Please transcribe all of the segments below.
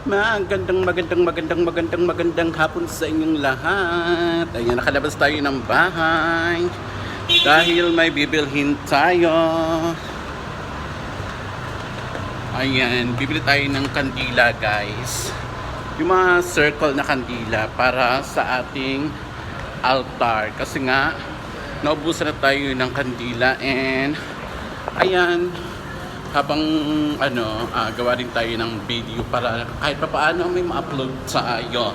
Magandang, magandang, magandang, magandang, magandang hapon sa inyong lahat. Ayan, nakalabas tayo ng bahay. Dahil may bibilhin tayo. Ayan, bibili tayo ng kandila guys. Yung mga circle na kandila para sa ating altar. Kasi nga, naubusan na tayo ng kandila and ayan, habang ano, ah, gawa rin tayo ng video para kahit pa paano may ma-upload tayo.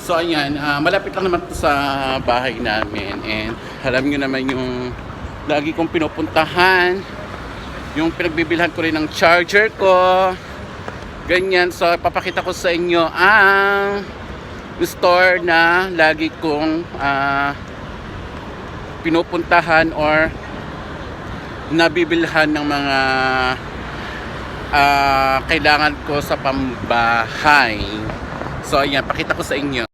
So ayan, ah, malapit lang naman sa bahay namin and alam nyo naman yung lagi kong pinupuntahan yung pinagbibilhan ko rin ng charger ko ganyan, so papakita ko sa inyo ang store na lagi kong ah, pinupuntahan or nabibilhan ng mga ah, kailangan ko sa pambahay. So ayan, pakita ko sa inyo.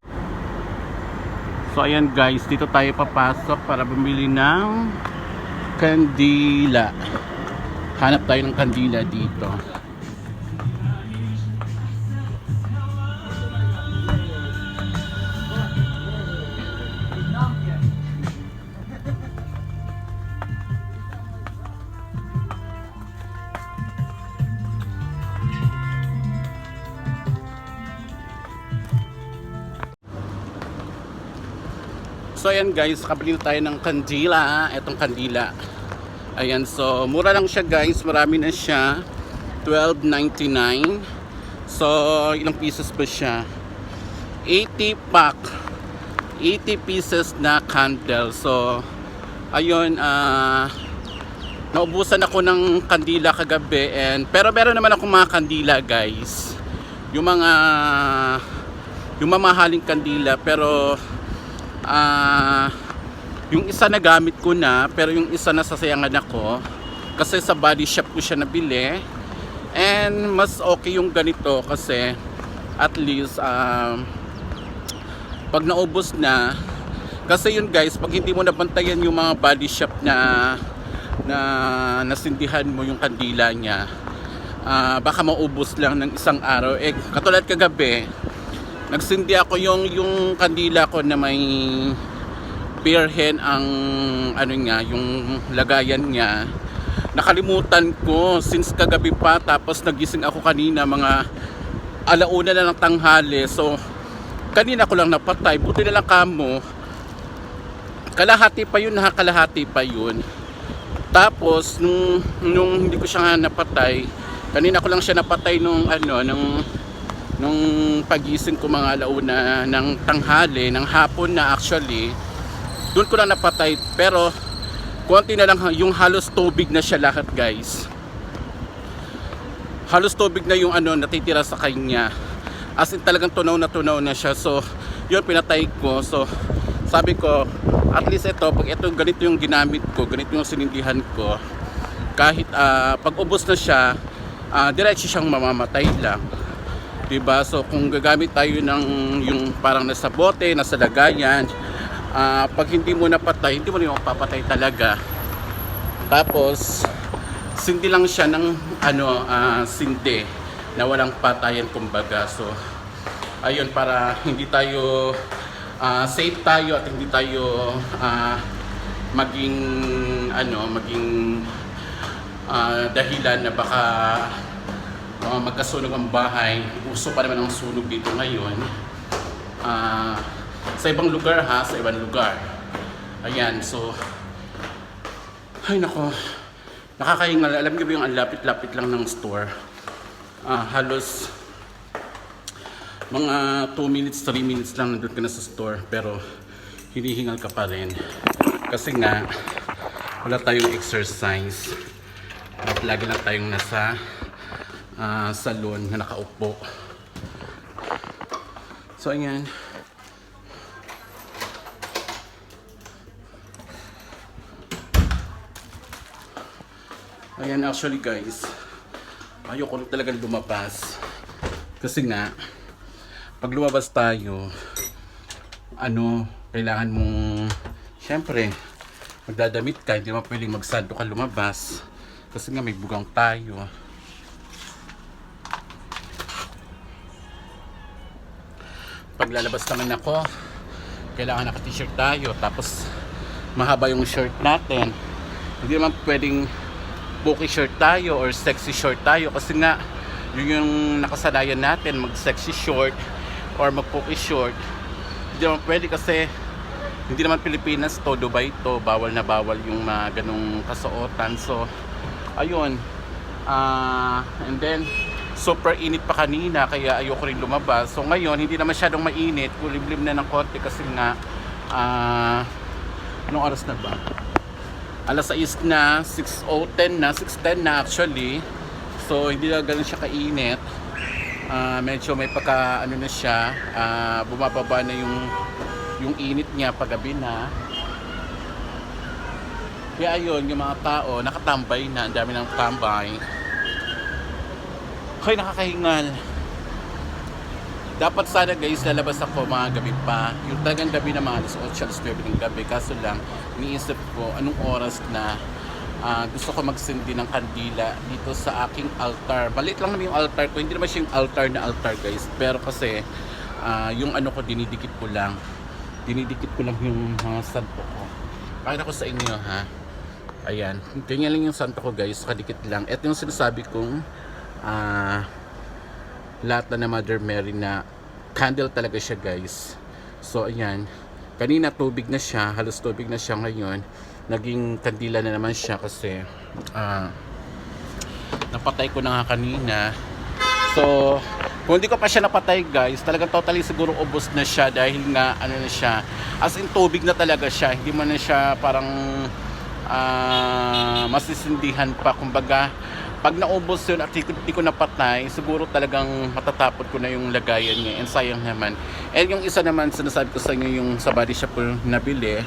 So ayan guys, dito tayo papasok para bumili ng kandila. Hanap tayo ng kandila dito. So ayan guys, kabili tayo ng kandila. Etong kandila. Ayan, so mura lang siya guys. Marami na siya. 12.99. So ilang pieces ba siya? 80 pack. 80 pieces na candle. So ayun, ah naubusan ako ng kandila kagabi and pero meron naman ako mga kandila guys. Yung mga yung mamahaling kandila pero ah yung isa na gamit ko na pero yung isa na sasayangan ako kasi sa body shop ko siya nabili. And mas okay yung ganito kasi at least um, pag naubos na kasi yun guys pag hindi mo nabantayan yung mga body shop na na nasindihan mo yung kandila niya ah, baka maubos lang ng isang araw. Eh katulad kagabi nagsindi ako yung yung kandila ko na may beer hen ang ano niya yung lagayan niya. Nakalimutan ko since kagabi pa tapos nagising ako kanina mga alauna na ng tanghali. So kanina ko lang napatay buti na lang kamo. Kalahati pa yun nakakalahati pa yun. Tapos nung nung hindi ko siya nga napatay kanina ko lang siya napatay nung ano nung nung pagising ko mga alauna ng tanghali, ng hapon na actually, doon ko lang napatay. Pero, konti na lang yung halos tubig na siya lahat guys. Halos tubig na yung ano natitira sa kanya. As in talagang tunaw na tunaw na siya. So, yun pinatay ko. So, sabi ko, at least ito, pag ito ganito yung ginamit ko, ganito yung sinindihan ko, kahit ah, pag ubos na siya, uh, diretso siyang mamamatay lang. 'Di ba? So kung gagamit tayo ng yung parang nasa bote, nasa lagayan, ah, pag hindi mo napatay, hindi mo rin mapapatay talaga. Tapos sindi lang siya ng ano ah, sindi na walang patayan kumbaga. So ayun para hindi tayo ah, safe tayo at hindi tayo ah, maging ano, maging ah, dahilan na baka uh, magkasunog ang bahay. Uso pa naman ang sunog dito ngayon. Ah, sa ibang lugar ha, sa ibang lugar. Ayan, so ay nako. Nakakahingal. Alam niyo ba yung lapit-lapit lang ng store? Ah, halos mga 2 minutes, 3 minutes lang nandun ka na sa store pero hinihingal ka pa rin. Kasi nga wala tayong exercise at lagi lang tayong nasa ah, salon na nakaupo. So, ayan. Ayan, actually guys, ayoko na talagang lumabas. Kasi nga, pag lumabas tayo, ano, kailangan mong, syempre, magdadamit ka, hindi mo pwedeng magsando ka lumabas. Kasi nga may bugang tayo. Pag lalabas naman ako, kailangan naka-t-shirt tayo. Tapos, mahaba yung shirt natin. Hindi naman pwedeng bulky shirt tayo or sexy short tayo kasi nga yun yung nakasanayan natin mag sexy short or mag bulky short hindi naman pwede kasi hindi naman Pilipinas to Dubai to bawal na bawal yung mga ganong kasuotan so ayun ah and then super init pa kanina kaya ayoko rin lumabas so ngayon hindi na masyadong mainit kulimlim na ng konti kasi nga ah anong oras na ba alas 6 na, 6.10 na, 6.10 na actually. So, hindi na ganun siya kainit. Ah, medyo may pagka, ano na siya, ah, bumababa na yung, yung init niya paggabi na. Kaya ayun, yung mga tao, nakatambay na, ang dami ng tambay. Hoy, nakakahingal. Dapat sana guys, lalabas ako mga gabi pa. Yung talagang gabi na mga alas 8, alas 9 ng gabi. Kaso lang, iniisip ko anong oras na ah, gusto ko magsindi ng kandila dito sa aking altar. Balit lang naman yung altar ko. Hindi naman siya yung altar na altar guys. Pero kasi, ah, yung ano ko, dinidikit ko lang. Dinidikit ko lang yung mga santo ko. Pakita ko sa inyo ha. Ayan. Ganyan lang yung santo ko guys. Kadikit lang. Ito yung sinasabi kong ah, lahat na Mother Mary na candle talaga siya guys. So ayan, kanina tubig na siya, halos tubig na siya ngayon. Naging kandila na naman siya kasi ah napatay ko na nga kanina. So, kung hindi ko pa siya napatay guys, talagang totally siguro ubos na siya dahil nga ano na siya, as in tubig na talaga siya, hindi man na siya parang ah masisindihan pa kumbaga pag naubos yun at di ko, napatay, siguro talagang matatapot ko na yung lagayan niya. And sayang naman. And yung isa naman, sinasabi ko sa inyo yung sa body shop ko nabili.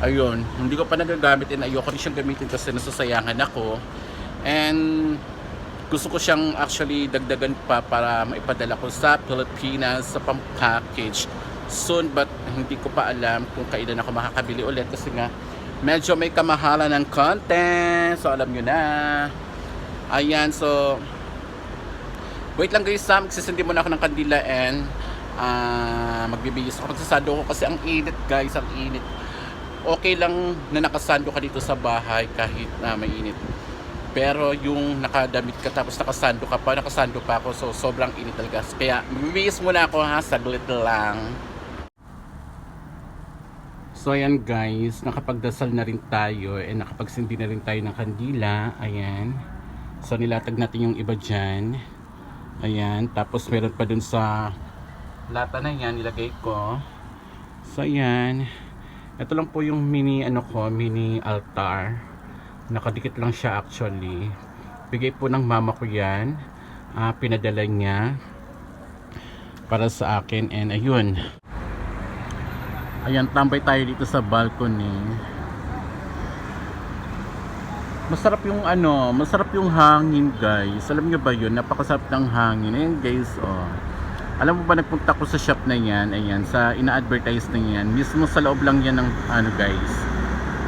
Ayun, hindi ko pa nagagamit and ayoko rin siyang gamitin kasi nasasayangan ako. And gusto ko siyang actually dagdagan pa para maipadala ko sa Pilipinas sa pang-package soon but hindi ko pa alam kung kailan ako makakabili ulit kasi nga medyo may kamahalan ng content so alam nyo na Ayan, so wait lang guys, ha, magsisindi muna ako ng kandila and ah magbibihis ako. Magsasado ko kasi ang init guys, ang init. Okay lang na nakasando ka dito sa bahay kahit na may init. Pero yung nakadamit ka tapos nakasando ka pa, nakasando pa ako so sobrang init talaga. Kaya magbibihis muna ako ha, saglit lang. So ayan guys, nakapagdasal na rin tayo and nakapagsindi na rin tayo ng kandila. Ayan. So nilatag natin yung iba dyan. Ayan. Tapos meron pa dun sa lata na yan nilagay ko. So ayan. Ito lang po yung mini ano ko, mini altar. Nakadikit lang siya actually. Bigay po ng mama ko yan. Ah, pinadala niya para sa akin and ayun. Ayan, tambay tayo dito sa balcony. Masarap yung ano, masarap yung hangin guys. Alam niyo ba yun? Napakasarap ng hangin. Ayan guys, oh. Alam mo ba nagpunta ko sa shop na yan, ayan, sa ina-advertise na yan. Mismo sa loob lang yan ng ano guys,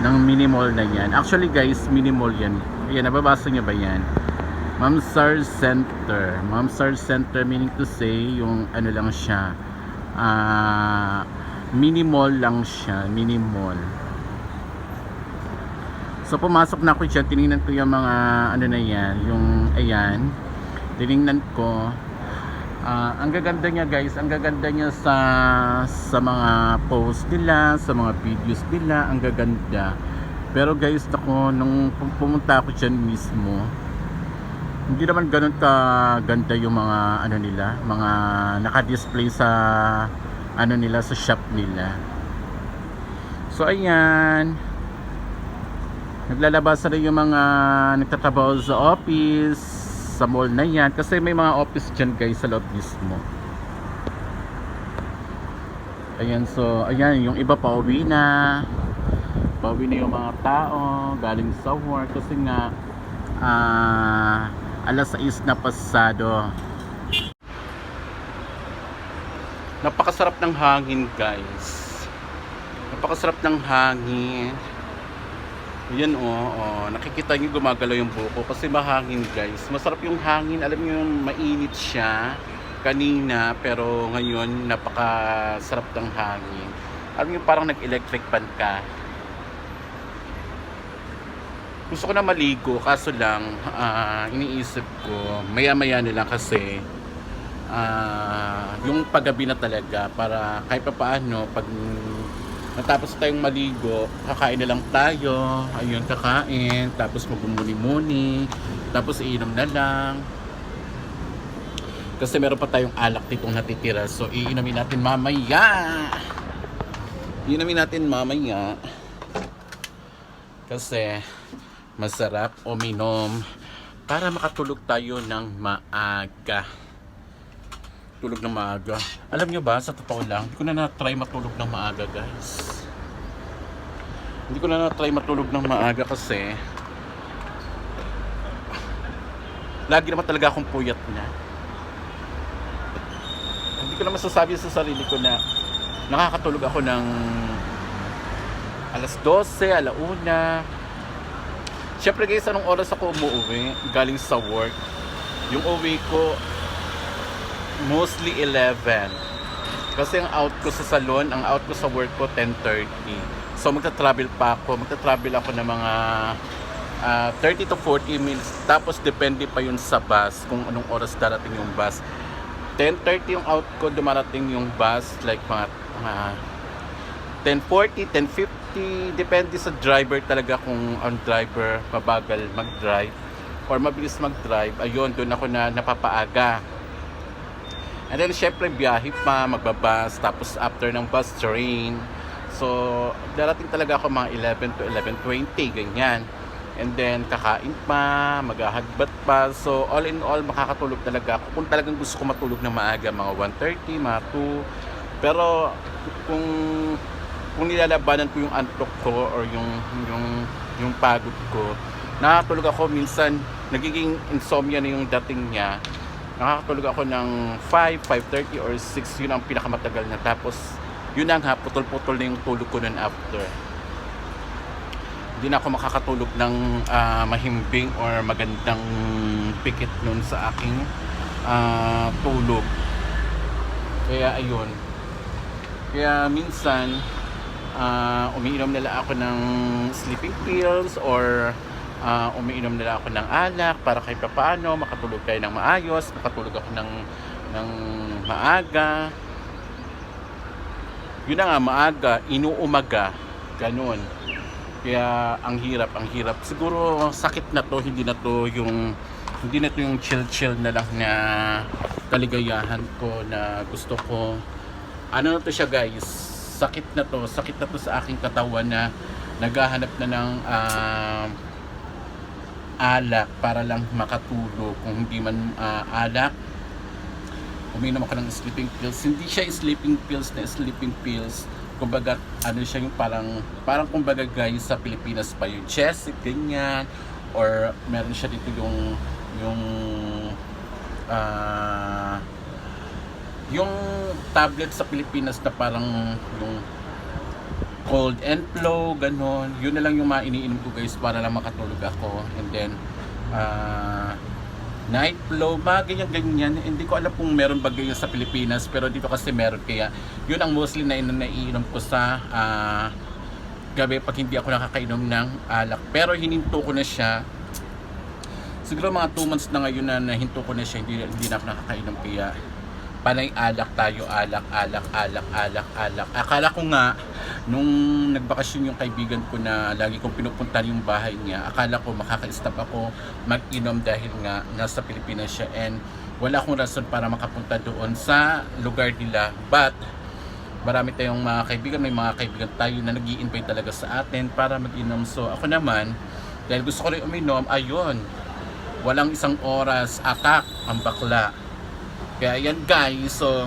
ng mini mall na yan. Actually guys, mini mall yan. Ayan, nababasa niyo ba yan? Mamsar Center. Mamsar Center meaning to say yung ano lang siya. Ah, mini mall lang siya, mini mall. So pumasok na ako dyan, tinignan ko yung mga ano na yan, yung ayan. Tinignan ko. Ah, ang gaganda niya guys, ang gaganda niya sa sa mga post nila, sa mga videos nila, ang gaganda. Pero guys, ako nung pum- pumunta ako dyan mismo, hindi naman ganun ka ganda yung mga ano nila, mga naka-display sa ano nila sa shop nila. So ayan. Naglalabas na rin yung mga nagtatrabaho sa office, sa mall na yan. Kasi may mga office dyan guys sa loob mismo. Ayan, so, ayan, yung iba pa uwi na. Pauwi na yung mga tao, galing sa work. Kasi nga, ah, alas 6 na pasado. Napakasarap ng hangin, guys. Napakasarap ng hangin. Yan oh, oh, nakikita niyo gumagalaw yung buko kasi mahangin guys. Masarap yung hangin, alam niyo yung mainit siya. kanina pero ngayon napakasarap ng hangin. Alam yung parang nag-electric fan ka. Gusto ko na maligo kaso lang ah, iniisip ko maya-maya na kasi ah, yung paggabi na talaga para kahit pa paano pag natapos tayong maligo, kakain na lang tayo. Ayun, kakain. Tapos magmumuni-muni. Tapos iinom na lang. Kasi meron pa tayong alak ditong natitira. So, iinumin natin mamaya. Iinumin natin mamaya. Kasi, masarap uminom para makatulog tayo ng maaga. Tulog ng maaga. Alam nyo ba, sa totoo lang, hindi ko na na-try matulog ng maaga, guys. Hindi ko na na-try matulog ng maaga kasi lagi naman talaga akong puyat na. Hindi ko na masasabi sa sarili ko na nakakatulog ako ng alas 12, alauna. Siyempre guys, anong oras ako umuwi? Galing sa work. Yung uwi ko, mostly 11. Kasi ang out ko sa salon, ang out ko sa work ko 10.30. So magta-travel pa ako. Magta-travel ako ng mga ah, 30 to 40 minutes. Tapos depende pa yun sa bus kung anong oras darating yung bus. 10.30 yung out ko, dumarating yung bus like mga mga 10.40, 10.50, depende sa driver talaga kung ang driver mabagal mag-drive or mabilis mag-drive. Ayun, doon ako na napapaaga. And then, syempre, biyahe pa, magbabas, tapos after ng bus, train. So, darating talaga ako mga 11 to 11.20, ganyan. And then, kakain pa, maghahagbat pa. So, all in all, makakatulog talaga ako. Kung talagang gusto ko matulog na maaga, mga 1.30, mga 2. Pero, kung kung nilalabanan ko yung antok ko or yung yung yung pagod ko, nakakatulog ako minsan nagiging insomnia na yung dating niya. Nakakatulog ako ng 5, 5.30 or 6, yun ang pinakamatagal na. Tapos, yun na nga, putol-putol na yung tulog ko nun after. Hindi na ako makakatulog ng ah, mahimbing or magandang pikit nun sa aking ah, tulog. Kaya ayun. Kaya minsan, ah, umiinom nila ako ng sleeping pills or ah, umiinom nila ako ng alak para kahit paano makatulog tayo ng maayos, makatulog ako ng, ng maaga. Yun na nga, maaga, inuumaga, ganun. Kaya ang hirap, ang hirap. Siguro sakit na to, hindi na to yung hindi na to yung chill-chill na lang na kaligayahan ko na gusto ko. Ano na to siya guys? Sakit na to, sakit na to sa aking katawan na naghahanap na ng ah, alak para lang makatulog. Kung hindi man ah, alak, uminom ako ng sleeping pills. Hindi siya sleeping pills na sleeping pills. Kumbaga, ano siya yung parang, parang kumbaga guys sa Pilipinas pa yung Chesic, ganyan. Or meron siya dito yung, yung, ah, yung tablet sa Pilipinas na parang yung cold and flow, ganon. Yun na lang yung mga iniinom ko guys para lang makatulog ako. And then, ah, night flow, mga ganyan-ganyan. Hindi ko alam kung meron ba ganyan sa Pilipinas, pero dito kasi meron. Kaya, yun ang mostly na naiinom ko sa ah, gabi pag hindi ako nakakainom ng alak. Pero hininto ko na siya. Siguro mga 2 months na ngayon na nahinto ko na siya, hindi, hindi na ako nakakainom. Kaya, panay alak tayo, alak, alak, alak, alak, alak. Akala ko nga, nung nagbakasyon yung kaibigan ko na lagi kong pinupunta yung bahay niya, akala ko makaka-stop ako mag-inom dahil nga nasa Pilipinas siya and wala akong rason para makapunta doon sa lugar nila. But, marami tayong mga kaibigan, may mga kaibigan tayo na nag invite talaga sa atin para mag-inom. So, ako naman, dahil gusto ko rin uminom, ayun, walang isang oras, atak ang bakla. Kaya yan guys, so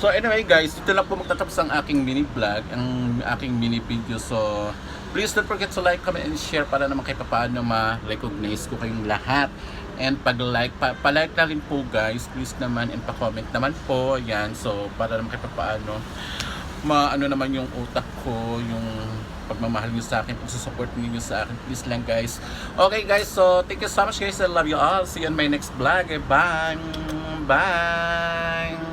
So anyway guys, dito lang po magtatapos ang aking mini vlog, ang aking mini video. So please don't forget to like, comment, and share para naman kahit paano ma-recognize ko kayong lahat. And pag-like, pa- pa-like na rin po guys, please naman, and pa-comment naman po. Yan, so para naman kahit paano ma ano naman yung utak ko, yung pagmamahal nyo sa akin, pagsusupport niyo sa akin. Please lang guys. Okay guys, so thank you so much guys. I love you all. See you on my next vlog. Bye! Bye!